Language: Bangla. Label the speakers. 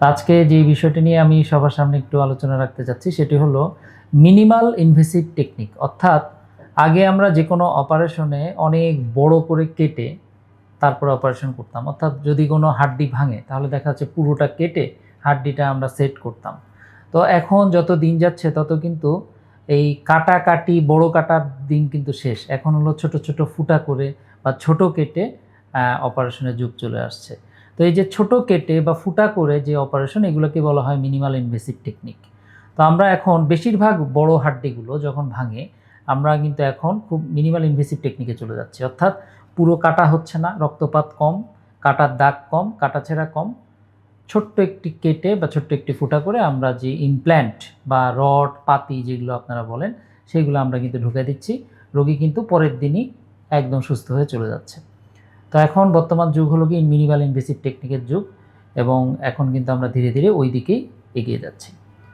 Speaker 1: আজকে যে বিষয়টি নিয়ে আমি সবার সামনে একটু আলোচনা রাখতে চাচ্ছি, সেটি হলো মিনিমাল ইনভেসিভ টেকনিক অর্থাৎ আগে আমরা যে কোনো অপারেশনে অনেক বড় করে কেটে তারপর অপারেশন করতাম। অর্থাৎ যদি কোনো হাড্ডি ভাঙে, তাহলে দেখা যাচ্ছে পুরোটা কেটে হাড্ডিটা আমরা সেট করতাম। তো এখন যত দিন যাচ্ছে, তত কিন্তু এই কাটাকাটি, বড় কাটার দিন কিন্তু শেষ। এখন হলো ছোট ছোট ফুটা করে বা ছোট কেটে অপারেশনের যুগ চলে আসছে। তো এই যে ছোট কেটে বা ফুটা করে যে অপারেশন এগুলোকে বলা হয় মিনিমাল ইনভেসিভ টেকনিক তো আমরা এখন বেশিরভাগ বড় হাড্ডিগুলো যখন ভাঙে, আমরা কিন্তু এখন খুব মিনিমাল ইনভেসিভ টেকনিকে চলে যাচ্ছি। অর্থাৎ পুরো কাটা হচ্ছে না, রক্তপাত কম, কাটার দাগ কম কাটাছেঁড়া কম। ছোট্ট একটি কেটে বা ছোট্ট একটি ফুটা করে আমরা যে ইমপ্ল্যান্ট বা রড পাতি যেগুলো আপনারা বলেন, সেগুলো আমরা কিন্তু ঢুকে দিচ্ছি। রোগী কিন্তু পরের দিনই একদম সুস্থ হয়ে চলে যাচ্ছে। তো এখন বর্তমান যুগ হলো কি মিনিমাল ইনভেসিভ টেকনিকের যুগ এবং এখন কিন্তু আমরা ধীরে ধীরে ওই দিকেই এগিয়ে যাচ্ছি।